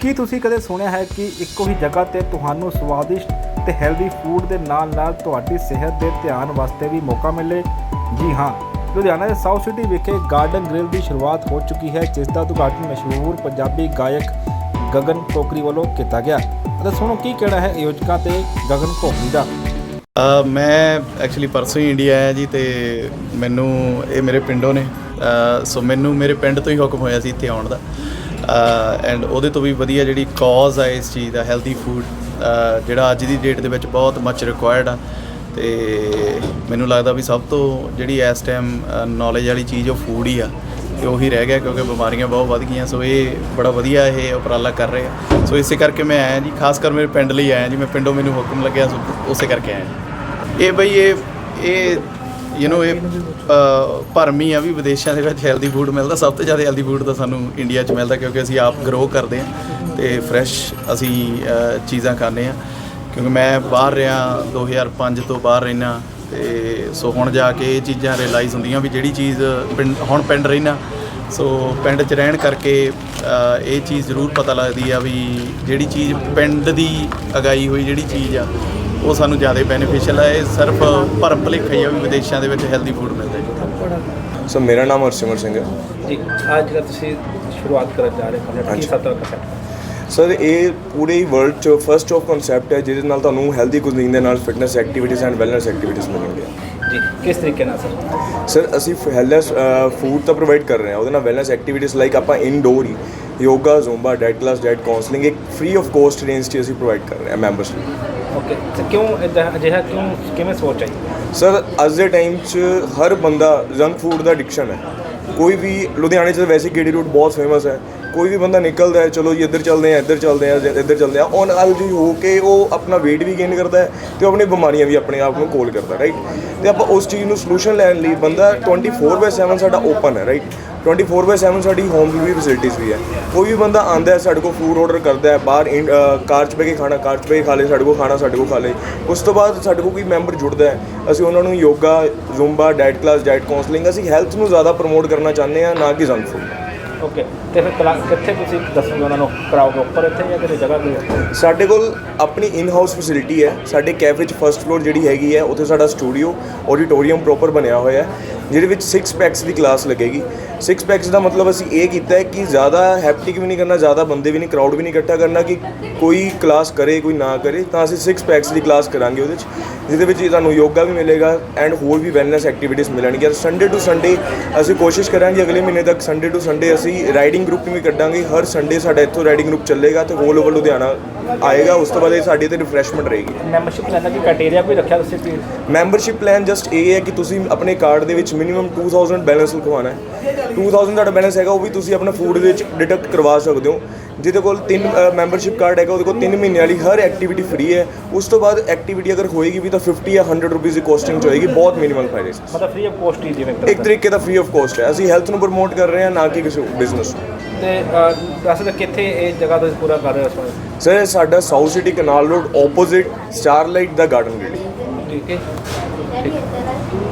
ਕੀ ਤੁਸੀਂ ਕਦੇ ਸੁਣਿਆ ਹੈ ਕਿ ਇੱਕੋ ਹੀ ਜਗ੍ਹਾ ਤੇ ਤੁਹਾਨੂੰ ਸਵਾਦਿਸ਼ਟ ਤੇ ਹੈਲਦੀ ਫੂਡ ਦੇ ਨਾਲ-ਨਾਲ ਤੁਹਾਡੀ ਸਿਹਤ ਦੇ ਧਿਆਨ ਵਾਸਤੇ ਵੀ ਮੌਕਾ ਮਿਲੇ? ਜੀ ਹਾਂ, ਲੁਧਿਆਣਾ ਦੇ ਸਾਊਥ ਸਿਟੀ ਵਿਖੇ ਗਾਰਡਨ ਗ੍ਰਿਲ ਦੀ ਸ਼ੁਰੂਆਤ ਹੋ ਚੁੱਕੀ ਹੈ, ਜਿਸ ਦਾ ਉਦਘਾਟਨ ਮਸ਼ਹੂਰ ਪੰਜਾਬੀ ਗਾਇਕ ਗਗਨ ਕੋਕਰੀ ਵੱਲੋਂ ਕੀਤਾ ਗਿਆ। ਅਤੇ ਸੁਣੋ ਕੀ ਕਹਿਣਾ ਹੈ ਆਯੋਜਕਾਂ ਤੇ ਗਗਨ ਕੋਕਰੀ ਦਾ? ਮੈਂ ਐਕਚੁਅਲੀ ਪਰਸੋਂ ਹੀ ਇੰਡੀਆ ਆਇਆ ਜੀ ਤੇ ਮੈਨੂੰ ਇਹ ਮੇਰੇ ਪਿੰਡੋਂ ਨੇ। ਸੋ ਮੈਨੂੰ ਮੇਰੇ ਪਿੰਡ ਤੋਂ ਹੀ ਹੁਕਮ ਹੋਇਆ ਸੀ ਇੱਥੇ ਆਉਣ ਦਾ। ਐਂਡ ਉਹਦੇ ਤੋਂ ਵੀ ਵਧੀਆ ਜਿਹੜੀ ਕਾਜ਼ ਆ ਇਸ ਚੀਜ਼ ਦਾ ਹੈਲਦੀ ਫੂਡ ਜਿਹੜਾ ਅੱਜ ਦੀ ਡੇਟ ਦੇ ਵਿੱਚ ਬਹੁਤ ਮੱਚ ਰਿਕੁਆਇਰਡ ਆ। ਤੇ ਮੈਨੂੰ ਲੱਗਦਾ ਵੀ ਸਭ ਤੋਂ ਜਿਹੜੀ ਇਸ ਟਾਈਮ ਨੌਲੇਜ ਵਾਲੀ ਚੀਜ਼ ਉਹ ਫੂਡ ਹੀ ਆ। ਤੇ ਉਹੀ ਰਹਿ ਗਿਆ ਕਿਉਂਕਿ ਬਿਮਾਰੀਆਂ ਬਹੁਤ ਵੱਧ ਗਈਆਂ ਸੋ ਇਹ ਬੜਾ ਵਧੀਆ ਇਹ ਉਪਰਾਲਾ ਕਰ ਰਹੇ ਆ। ਸੋ ਇਸੇ ਕਰਕੇ ਮੈਂ ਆਇਆ ਜੀ, ਖਾਸ ਕਰ ਮੇਰੇ ਪਿੰਡ ਲਈ ਆਇਆ ਜੀ, ਮੈਂ ਪਿੰਡੋਂ ਮੈਨੂੰ ਹੁਕਮ ਲੱਗਿਆ, ਸੋ ਉਸੇ ਕਰਕੇ ਆਇਆ। ਇਹ ਬਈ ਇਹ ਇਹ ਯੂ نو ਇਹ ਭਰਮੀ ਆ ਵੀ ਵਿਦੇਸ਼ਾਂ ਦੇ ਵਿੱਚ ਹੈਲਦੀ ਫੂਡ ਮਿਲਦਾ, ਸਭ ਤੋਂ ਜ਼ਿਆਦਾ ਹੈਲਦੀ ਫੂਡ ਤਾਂ ਸਾਨੂੰ ਇੰਡੀਆ 'ਚ ਮਿਲਦਾ ਕਿਉਂਕਿ ਅਸੀਂ ਆਪ ਗਰੋ ਕਰਦੇ ਹਾਂ ਤੇ ਫਰੈਸ਼ ਅਸੀਂ ਚੀਜ਼ਾਂ ਖਾਂਦੇ ਹਾਂ। ਕਿਉਂਕਿ ਮੈਂ ਬਾਹਰ ਰਿਹਾ 2005 ਤੋਂ ਬਾਹਰ ਰਹਿਣਾ ਤੇ ਸੋ ਹੁਣ ਜਾ ਕੇ ਇਹ ਚੀਜ਼ਾਂ ਰਿਅਲਾਈਜ਼ ਹੁੰਦੀਆਂ ਵੀ ਜਿਹੜੀ ਚੀਜ਼ ਪਿੰਡ, ਹੁਣ ਪਿੰਡ ਰਹਿਣਾ ਸੋ ਪਿੰਡ 'ਚ ਰਹਿਣ ਕਰਕੇ ਇਹ ਚੀਜ਼ ਜ਼ਰੂਰ ਪਤਾ ਲੱਗਦੀ ਆ ਵੀ ਜਿਹੜੀ ਚੀਜ਼ ਪਿੰਡ ਦੀ ਅਗਾਈ ਹੋਈ ਜਿਹੜੀ ਚੀਜ਼ ਆ ਉਹ ਸਾਨੂੰ ਜ਼ਿਆਦਾ ਬੈਨੀਫੀਸ਼ੀਅਲ ਹੈ ਇਹ ਸਿਰਫ ਭਰਮ ਭੁਲੇਖਾ ਹੀ ਆ ਵੀ ਵਿਦੇਸ਼ਾਂ ਦੇ ਵਿੱਚ ਹੈਲਦੀ ਫੂਡ ਮਿਲਦਾ ਜੀ। ਸੋ ਮੇਰਾ ਨਾਮ ਹਰਸਿਮਰ ਸਿੰਘ ਹੈ। ਜੀ ਅੱਜ ਜਿਹੜਾ ਤੁਸੀਂ ਸ਼ੁਰੂਆਤ ਕਰਨ ਜਾ ਰਹੇ ਹੋ ਕੀ ਹਾਂਜੀ। ਸਭ ਤੋਂ ਕਨਸੈਪਟ ਸਰ ਇਹ ਪੂਰੇ ਹੀ ਵਰਲਡ 'ਚ ਫਰਸਟ ਆਫ ਕਨਸੈਪਟ ਹੈ ਜਿਹਦੇ ਨਾਲ ਤੁਹਾਨੂੰ ਹੈਲਦੀ ਕੁਜ਼ੀਨ ਦੇ ਨਾਲ fitness activities and wellness activities ਮਿਲਣਗੀਆਂ ਜੀ ਕਿਸ ਤਰੀਕੇ ਨਾਲ ਸਰ? ਸਰ ਅਸੀਂ ਹੈਲਥ ਫੂਡ ਤਾਂ ਪ੍ਰੋਵਾਈਡ ਕਰ ਰਹੇ ਹਾਂ। ਉਹਦੇ ਨਾਲ ਵੈਲਨੈਸ ਐਕਟੀਵਿਟੀਜ਼ ਲਾਈਕ ਆਪਾਂ ਇਨਡੋਰ ਹੀ yoga Zumba diet class diet counselling ਇੱਕ ਫ੍ਰੀ ਆਫ ਕੋਸਟ ਰੇਂਜ 'ਚ ਅਸੀਂ ਪ੍ਰੋਵਾਈਡ ਕਰ ਰਹੇ ਹਾਂ ਮੈਂਬਰਸ ਨੂੰ। ਓਕੇ ਤੇ ਕਿਉਂ ਇਦਾਂ ਅਜਿਹਾ ਕਿਉਂ ਕਿਵੇਂ ਸੋਚ ਆਈ? ਸਰ ਅੱਜ ਦੇ ਟਾਈਮ 'ਚ ਹਰ ਬੰਦਾ ਜੰਕ ਫੂਡ ਦਾ ਐਡਿਕਸ਼ਨ ਹੈ। ਕੋਈ ਵੀ ਲੁਧਿਆਣੇ 'ਚ ਤਾਂ ਵੈਸੇ ਗੇੜੀ ਰੂਟ ਬਹੁਤ ਫੇਮਸ ਹੈ। ਕੋਈ ਵੀ ਬੰਦਾ ਨਿਕਲਦਾ ਹੈ, ਚਲੋ ਜੀ, ਇੱਧਰ ਚੱਲਦੇ ਆ ਇੱਧਰ ਚੱਲਦੇ ਆ ਇੱਧਰ ਚੱਲਦੇ ਆ ਔਨ ਜੀ ਹੋ ਕੇ ਉਹ ਆਪਣਾ weight ਵੀ ਗੇਨ ਕਰਦਾ ਹੈ ਤੇ ਉਹ ਆਪਣੀ ਬਿਮਾਰੀਆਂ ਵੀ ਆਪਣੇ ਆਪ ਨੂੰ ਕੋਲ ਕਰਦਾ ਰਾਈਟ ਤੇ ਆਪਾਂ ਉਸ ਚੀਜ਼ ਨੂੰ ਸੋਲੂਸ਼ਨ ਲੈਣ ਲਈ ਬੰਦਾ 24/7 ਸਾਡਾ ਓਪਨ ਹੈ ਰਾਈਟ 24/7 ਸਾਡੀ ਹੋਮ ਡਿਲੀਵਰੀ ਫੈਸਿਲਿਟੀਜ਼ ਵੀ ਹੈ। ਕੋਈ ਵੀ ਬੰਦਾ ਆਂਦਾ ਹੈ, ਸਾਡੇ ਕੋਲ ਫੂਡ ਆਰਡਰ ਕਰਦਾ ਹੈ, ਬਾਹਰ ਇਨ- ਕਾਰ 'ਚ ਬਹਿ ਕੇ ਖਾਣਾ, ਕਾਰ 'ਚ ਬਹਿ ਕੇ ਖਾ ਲੇ ਸਾਡੇ ਕੋਲ ਖਾਣਾ, ਸਾਡੇ ਕੋਲ ਖਾ ਲੇ ਉਸ ਤੋਂ ਬਾਅਦ ਸਾਡੇ ਕੋਲ ਕੋਈ ਮੈਂਬਰ ਜੁੜਦਾ ਹੈ, ਅਸੀਂ ਉਹਨਾਂ ਨੂੰ yoga, Zumba diet class diet counselling ਅਸੀਂ ਹੈਲਥ ਨੂੰ ਜ਼ਿਆਦਾ ਪ੍ਰਮੋਟ ਕਰਨਾ ਚਾਹੁੰਦੇ ਹਾਂ, ਨਾ ਕਿ ਜੰਕ ਫੂਡ ਓਕੇ ਤੇ ਫਿਰ ਕਲਾ ਕਿੱਥੇ ਤੁਸੀਂ ਦੱਸੋਗੇ ਉਹਨਾਂ ਨੂੰ ਕਰਾਓਗੇ ਉੱਪਰ ਇੱਥੇ ਜਾਂ ਕਿਸੇ ਜਗ੍ਹਾ ਤੇ ਸਾਡੇ ਕੋਲ ਆਪਣੀ ਇਨ ਹਾਊਸ ਫੈਸਿਲਿਟੀ ਹੈ। ਸਾਡੇ ਕੈਫੇ 'ਚ ਫਰਸਟ ਫਲੋਰ ਜਿਹੜੀ ਹੈਗੀ ਹੈ, ਉੱਥੇ ਸਾਡਾ ਸਟੂਡੀਓ ਆਡੀਟੋਰੀਅਮ ਪ੍ਰੋਪਰ ਬਣਿਆ ਹੋਇਆ ਹੈ, ਜਿਹਦੇ ਵਿੱਚ 6 ਪੈਕਸ ਦੀ ਕਲਾਸ ਲੱਗੇਗੀ। 6 ਪੈਕਸ ਦਾ ਮਤਲਬ ਅਸੀਂ ਇਹ ਕੀਤਾ ਹੈ ਕਿ ਜ਼ਿਆਦਾ ਹੈਪਟਿਕ ਵੀ ਨਹੀਂ ਕਰਨਾ, ਜ਼ਿਆਦਾ ਬੰਦੇ ਵੀ ਨਹੀਂ ਕਰਾਊਡ ਵੀ ਨਹੀਂ ਇਕੱਠਾ ਕਰਨਾ ਕਿ ਕੋਈ ਕਲਾਸ ਕਰੇ, ਕੋਈ ਨਾ ਕਰੇ, ਤਾਂ ਅਸੀਂ 6 ਪੈਕਸ ਦੀ ਕਲਾਸ ਕਰਾਂਗੇ ਉਹਦੇ 'ਚ ਜਿਹਦੇ ਵਿੱਚ ਤੁਹਾਨੂੰ ਯੋਗਾ ਵੀ ਮਿਲੇਗਾ ਐਂਡ ਹੋਰ ਵੀ ਵੈਲਨੈਸ ਐਕਟੀਵਿਟੀਜ਼ ਮਿਲਣਗੀਆਂ। ਸੰਡੇ ਟੂ ਸੰਡੇ ਅਸੀਂ ਕੋਸ਼ਿਸ਼ ਕਰਾਂਗੇ ਅਗਲੇ ਮਹੀਨੇ ਤੱਕ ਸੰਡੇ ਟੂ ਸੰਡੇ ਅਸੀਂ ਰਾਈਡਿੰਗ ਗਰੁੱਪ ਵੀ ਕੱਢਾਂਗੇ। ਹਰ ਸੰਡੇ ਸਾਡਾ ਇੱਥੋਂ ਰਾਈਡਿੰਗ ਗਰੁੱਪ ਚੱਲੇਗਾ ਤੇ ਹੋਲ ਓਵਰ ਲੁਧਿਆਣਾ ਆਏਗਾ ਉਸ ਤੋਂ ਬਾਅਦ ਇਹ ਸਾਡੀ ਤੇ ਰਿਫਰੈਸ਼ਮੈਂਟ ਰਹੇਗੀ। ਮੈਂਬਰਸ਼ਿਪ ਲੈਣ ਦਾ ਕੀ ਕ੍ਰਾਈਟੇਰੀਆ ਕੋਈ ਰੱਖਿਆ ਤੁਸੀਂ ਵੀ ਮੈਂਬਰਸ਼ਿਪ ਪਲਾਨ ਜਸਟ ਇਹ ਹੈ ਕਿ ਤੁਸੀਂ ਆਪਣੇ ਕਾਰਡ ਦੇ ਵਿੱਚ ਮਿਨੀਮਮ 2000 ਬੈਲੈਂਸ ਲਿਖਵਾਉਣਾ ਹੈ। 2000 ਤੁਹਾਡਾ ਬੈਲੈਂਸ ਹੈਗਾ ਉਹ ਵੀ ਤੁਸੀਂ ਆਪਣਾ ਫੂਡ ਦੇ ਵਿੱਚ ਡਿਡਕਟ ਕਰਵਾ ਸਕਦੇ ਹੋ। ਜਿਹਦੇ ਕੋਲ ਤਿੰਨ ਮੈਂਬਰਸ਼ਿਪ ਕਾਰਡ ਹੈਗਾ ਉਹਦੇ ਕੋਲ 3 ਮਹੀਨੇ ਵਾਲੀ ਹਰ ਐਕਟੀਵਿਟੀ ਫ੍ਰੀ ਹੈ। ਉਸ ਤੋਂ ਬਾਅਦ ਐਕਟੀਵਿਟੀ ਅਗਰ ਹੋਏਗੀ ਵੀ ਤਾਂ 50 ਜਾਂ 100 ਰੁਪਏ ਦੀ ਕੋਸਟਿੰਗ ਚ ਹੋਏਗੀ ਬਹੁਤ ਮਿਨੀਮਲ ਫਾਇਦੇ ਮਤਲਬ ਫ੍ਰੀ ਆਫ ਕੋਸਟ ਹੀ ਜਿਵੇਂ ਇੱਕ ਤਰੀਕੇ ਦਾ ਫ੍ਰੀ ਆਫ ਕੋਸਟ ਹੈ। ਅਸੀਂ ਹੈਲਥ ਨੂੰ ਪ੍ਰਮੋਟ ਕਰ ਰਹੇ ਹਾਂ ਨਾ ਕਿ ਕਿਸੇ ਬਿਜ਼ਨਸ ਨੂੰ। ਤੇ ਦੱਸ ਦੇ ਕਿੱਥੇ ਇਹ ਜਗ੍ਹਾ ਤੁਸੀਂ ਪੂਰਾ ਕਰ ਰਹੇ ਹੋ? ਸਰ ਸਾਡਾ South City Canal Road opposite Starlight ਦਾ ਗਾਰਡਨ ਗੇਟ ਠੀਕ ਹੈ। ਠੀਕ